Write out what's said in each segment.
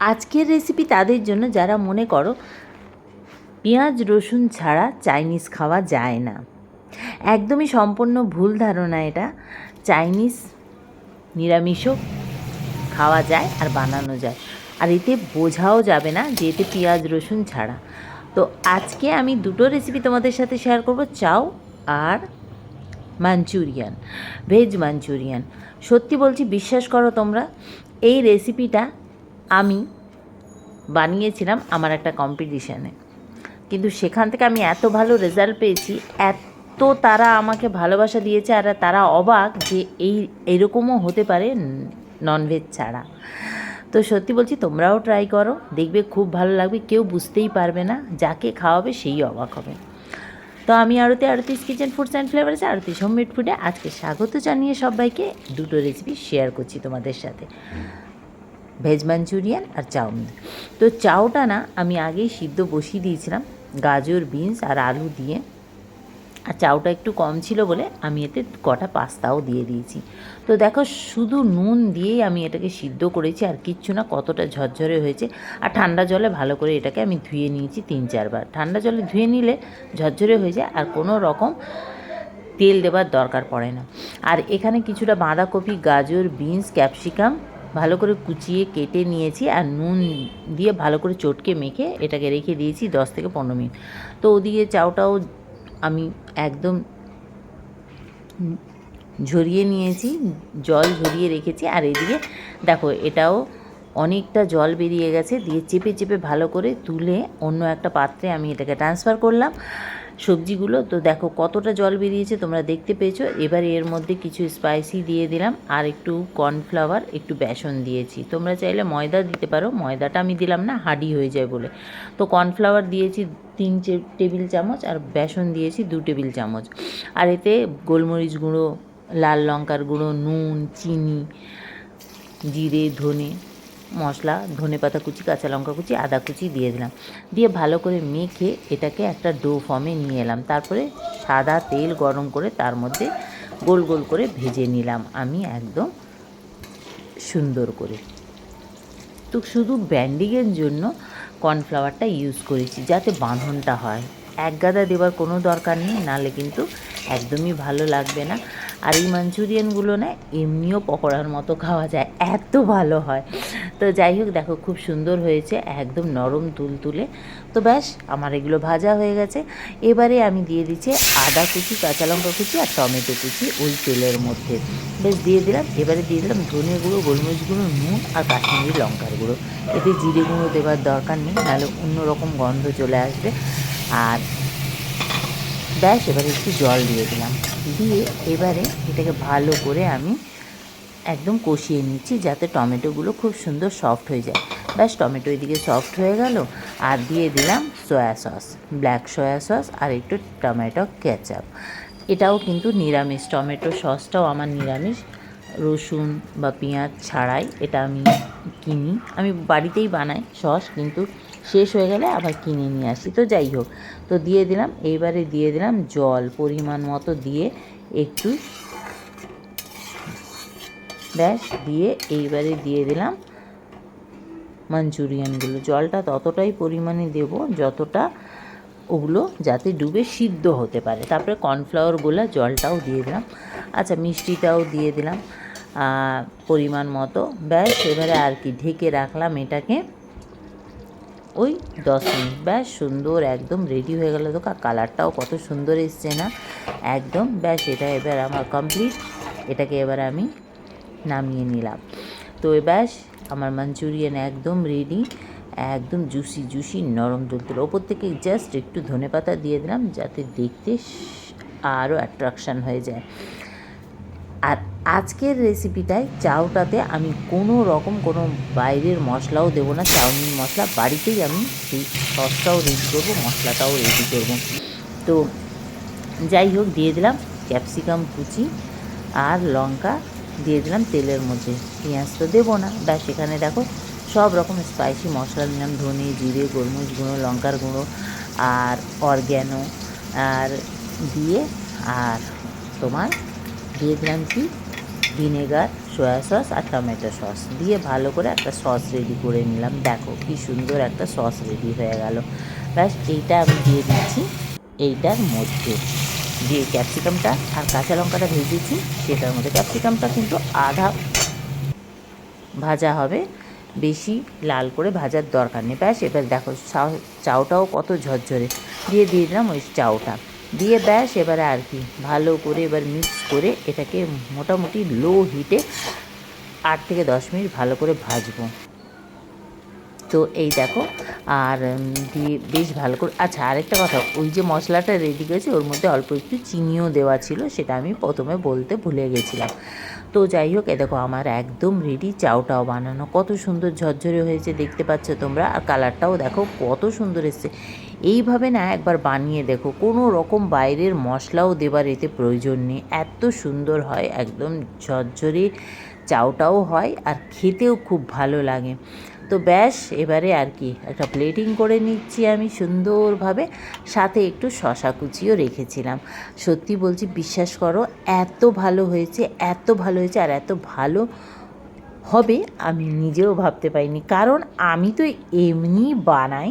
আজকের রেসিপি তাদের জন্য যারা মনে করো, পেঁয়াজ, রসুন ছাড়া চাইনিজ খাওয়া যায় না। একদমই সম্পূর্ণ ভুল ধারণা এটা। চাইনিজ নিরামিষও খাওয়া যায় আর বানানো যায়। আর এতে বোঝাও যাবে না যে এতে পেঁয়াজ, রসুন ছাড়া। তো আজকে আমি দুটো রেসিপি তোমাদের সাথে শেয়ার করব, চাও আর মাঞ্চুরিয়ান ভেজ মাঞ্চুরিয়ান সত্যি বলছি, বিশ্বাস করো তোমরা, এই রেসিপিটা আমি বানিয়েছিলাম আমার একটা কম্পিটিশানে কিন্তু সেখান থেকে আমি এত ভালো রেজাল্ট পেয়েছি, এত তারা আমাকে ভালোবাসা দিয়েছে আর তারা অবাক যে এই, এরকমও হতে পারে ননভেজ ছাড়া। তো সত্যি বলছি, তোমরাও ট্রাই করো, দেখবে খুব ভালো লাগবে, কেউ বুঝতেই পারবে না, যাকে খাওয়াবে সেই অবাক হবে। তো আমি Aarti, Aarti's kitchen foods and flavours Aarti's homemade ফুডে আজকে স্বাগত জানিয়ে সবাইকে দুটো রেসিপি শেয়ার করছি তোমাদের সাথে। ভেজ মাঞ্চুরিয়ান আর চাউমিন। তো চাউটা না আমি আগেই সিদ্ধ বসিয়ে দিয়েছিলাম, গাজর, বিনস আর আলু দিয়ে। আর চাউটা একটু কম ছিল বলে আমি এতে কটা পাস্তাও দিয়ে দিয়েছি। তো দেখো শুধু নুন দিয়েই আমি এটাকে সিদ্ধ করেছি, আর কিচ্ছু না কতটা ঝরঝরে হয়েছে। আর ঠান্ডা জলে ভালো করে এটাকে আমি ধুয়ে নিয়েছি তিন চারবার। ঠান্ডা জলে ধুয়ে নিলে ঝরঝরে হয়ে যায়, আর কোনো রকম তেল দেবার দরকার পড়ে না। আর এখানে কিছুটা বাঁধাকপি, গাজর, বিনস, ক্যাপসিকাম ভালো করে কুচিয়ে কেটে নিয়েছি আর নুন দিয়ে ভালো করে চটকে মেখে এটাকে রেখে দিয়েছি দশ থেকে পনেরো মিনিট। তো ওদিকে চাউটাও আমি একদম ঝরিয়ে নিয়েছি, জল ঝরিয়ে রেখেছি। আর এদিকে দেখো, এটাও অনেকটা জল বেরিয়ে গেছে, দিয়ে চেপে চেপে ভালো করে তুলে অন্য একটা পাত্রে আমি এটাকে ট্রান্সফার করলাম। সবজিগুলো। তো দেখো কতটা জল বেরিয়েছে, তোমরা দেখতে পেয়েছ। এবার এর মধ্যে কিছু স্পাইসি দিয়ে দিলাম, আর একটু কর্নফ্লাওয়ার একটু বেসন দিয়েছি। তোমরা চাইলে ময়দা দিতে পারো, ময়দাটা আমি দিলাম না হাডি হয়ে যায় বলে। তো কর্নফ্লাওয়ার দিয়েছি তিন টেবিল চামচ, আর বেসন দিয়েছি দু টেবিল চামচ। আর এতে গোলমরিচ গুঁড়ো, লাল লঙ্কার গুঁড়ো, নুন, চিনি, জিরে, ধনে মশলা, ধনে পাতা কুচি, কাঁচা লঙ্কা কুচি, আদা কুচি দিয়ে দিলাম। দিয়ে ভালো করে মেখে এটাকে একটা ডো ফর্মে নিয়ে এলাম। তারপরে সাদা তেল গরম করে তার মধ্যে গোল গোল করে ভেজে নিলাম আমি একদম সুন্দর করে। তো শুধু ব্যান্ডিংয়ের জন্য কর্নফ্লাওয়ারটা ইউজ করেছি যাতে বাঁধনটা হয়। এক গাদা দেওয়ার কোনো দরকার নেই নাহলে কিন্তু একদমই ভালো লাগবে না। আর এই মাঞ্চুরিয়ানগুলো না এমনিও পকোড়ার মতো খাওয়া যায়, এত ভালো হয়। তো যাই হোক, দেখো খুব সুন্দর হয়েছে, একদম নরম তুল তুলে তো ব্যাস, আমার এগুলো ভাজা হয়ে গেছে। এবারে আমি দিয়ে দিচ্ছি আদা কুচি, কাঁচা লঙ্কা কুচি আর টমেটো কুচি ওই তেলের মধ্যে। বেশ দিয়ে দিলাম। এবারে দিয়ে দিলাম ধনে গুঁড়ো, গোলমরিচ গুঁড়ো, নুন আর কাশ্মীরি লঙ্কার গুঁড়ো। এতে জিরে গুঁড়ো দেওয়ার দরকার নেই, নাহলে অন্যরকম গন্ধ চলে আসবে। আর ব্যাস, এবারে একটু জল দিয়ে দিলাম। দিয়ে এবারে এটাকে ভালো করে আমি একদম কষিয়ে নিচ্ছি যাতে টমেটোগুলো খুব সুন্দর সফট হয়ে যায়। ব্যাস, টমেটো এদিকে সফট হয়ে গেল। আর দিয়ে দিলাম soya sauce black soya sauce আর একটু টমেটো কেচাপ এটাও কিন্তু নিরামিষ, টমেটো সসটাও আমার নিরামিষ। রসুন বা পেঁয়াজ ছাড়াই এটা আমি কিনি। আমি বাড়িতেই বানাই সস কিন্তু শেষ হয়ে গেলে আবার কিনে নিয়ে আসি। তো যাই হোক, তো দিয়ে দিলাম। এইবারে দিয়ে দিলাম জল পরিমাণ মতো দিয়ে একটু ব্যাস, দিয়ে এইবারে দিয়ে দিলাম মাঞ্চুরিয়ানগুলো। জলটা ততটাই পরিমাণে দেব যতটা ওগুলো যাতে ডুবে সিদ্ধ হতে পারে। তারপরে কর্নফ্লাওয়ার গোলা জলটাও দিয়ে দিলাম। আচ্ছা মিষ্টিটাও দিয়ে দিলাম পরিমাণ মতো। ব্যাস, এবারে আর কি ঢেকে রাখলাম এটাকে। ওই দশ মিনিট। ব্যাস, সুন্দর একদম রেডি হয়ে গেল। তো কালারটাও কত সুন্দর এসছে না? একদম। ব্যাস, এটা এবার আমার কমপ্লিট। এটাকে এবার আমি নামিয়ে নিলাম। তো এ ব্যাস আমার মাঞ্চুরিয়ান একদম রেডি একদম জুসি জুসি নরম তুলতুল ওপর থেকে জাস্ট একটু ধনেপাতা দিয়ে দিলাম যাতে দেখতে আরও অ্যাট্রাকশান হয়ে যায়। আর আজকের রেসিপিটায় চাউটাতে আমি কোনো রকম কোনো বাইরের মশলাও দেবো না, চাউমিন মশলা, বাড়িতেই আমি সেই সসটাও রেডি করব, মশলাটাও রেডি করব। তো যাই হোক, দিয়ে দিলাম ক্যাপসিকাম কুচি আর লঙ্কা দিয়ে দিলাম তেলের মধ্যে। পেঁয়াজ তো দেবো না। ব্যাস, এখানে দেখো সব রকম স্পাইসি মশলা নিলাম ধনে, জিরে, গোলমরিচ গুঁড়ো, লঙ্কার গুঁড়ো আর অরগ্যানো আর দিয়ে আর তোমার দিয়ে দিলাম কি? ভিনেগার, সয়া সস আর টমেটো সস। দিয়ে ভালো করে একটা সস রেডি করে নিলাম। দেখো কি সুন্দর একটা সস রেডি হয়ে গেল। ব্যাস, এইটা আমি দিয়ে দিচ্ছি। এইটার মধ্যে দিয়ে ক্যাপসিকামটা আর কাঁচা লঙ্কাটা ভেজেছি, সেটার মধ্যে ক্যাপসিকামটা কিন্তু আধা ভাজা হবে। বেশি লাল করে ভাজার দরকার নেই। ব্যাস, এবার দেখো চাউ- চাউটাও কত ঝরঝরে। দিয়ে দিয়ে দিলাম ওই চাউটা। দিয়ে ব্যাস, এবারে আর কি, ভালো করে এবার মিক্স করে এটাকে মোটামুটি লো হিটে আট থেকে দশ মিনিট ভালো করে ভাজবো। তো এই দেখো, আর দিয়ে বেশ ভালো করে আচ্ছা আরেকটা কথা, ওই যে মশলাটা রেডি করেছি ওর মধ্যে অল্প একটু চিনিও দেওয়া ছিল, সেটা আমি প্রথমে বলতে ভুলে গেছিলাম। তো যাই হোক, এ দেখো, আমার একদম রেডি চাউটাও বানানো, কত সুন্দর ঝরঝরে হয়েছে, দেখতে পাচ্ছ তোমরা, আর কালারটাও দেখো, কত সুন্দর এসছে। এইভাবে না একবার বানিয়ে দেখো, কোনো রকম বাইরের মশলাও দেবার এতে প্রয়োজন নেই, এত সুন্দর হয়, একদম ঝরঝরে চাউটাও হয়, আর খেতেও খুব ভালো লাগে। তো ব্যাস, এবারে আর কি, একটা প্লেটিং করে নিচ্ছি আমি সুন্দরভাবে। সাথে একটু শশা কুচিও রেখেছিলাম। সত্যি বলছি, বিশ্বাস করো, এত ভালো হয়েছে, এত ভালো হয়েছে আর এত ভালো হবে আমি নিজেও ভাবতে পারিনি। কারণ আমি তো এমনি বানাই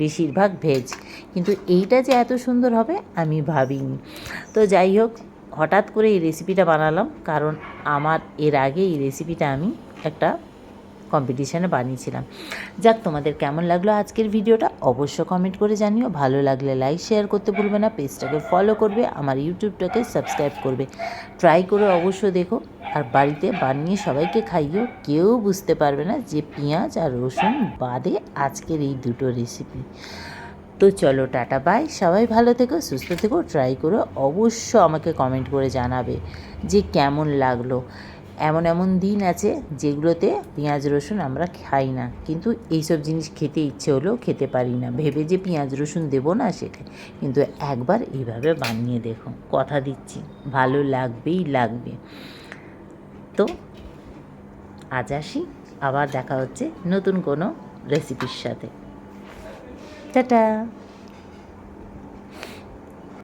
বেশিরভাগ ভেজ কিন্তু এইটা যে এত সুন্দর হবে আমি ভাবিনি। তো যাই হোক, হঠাৎ করে এই রেসিপিটা বানালাম, কারণ আমার এর আগে এই রেসিপিটা আমি একটা কম্পিটিশানে বানিয়েছিলাম। যাক, তোমাদের কেমন লাগল আজকের ভিডিওটা? অবশ্য কমেন্ট করে জানিও। ভালো লাগলে লাইক শেয়ার করতে ভুলবে না। পেজটাকে ফলো করবে, আমার ইউটিউবটাকে সাবস্ক্রাইব করবে। ট্রাই করে অবশ্য দেখো। আর বাড়িতে বানিয়ে সবাইকে খাইও। কেউ বুঝতে পারবে না যে পেঁয়াজ আর রসুন বাদে আজকের এই দুটো রেসিপি তো চলো, টাটা বাই সবাই ভালো থেকো, সুস্থ থেকো। ট্রাই করো অবশ্য আমাকে কমেন্ট করে জানাবে যে কেমন লাগল। এমন এমন দিন আছে যেগুলোতে পেঁয়াজ রসুন আমরা খাই না। কিন্তু এইসব জিনিস খেতে ইচ্ছে হলেও খেতে পারি না। ভেবে যে পেঁয়াজ রসুন দেবো না সেটা। কিন্তু একবার এইভাবে বানিয়ে দেখো, কথা দিচ্ছি, ভালো লাগবেই লাগবে। তো আজ আসি, আবার দেখা হচ্ছে নতুন কোনো রেসিপির সাথে। টাটা!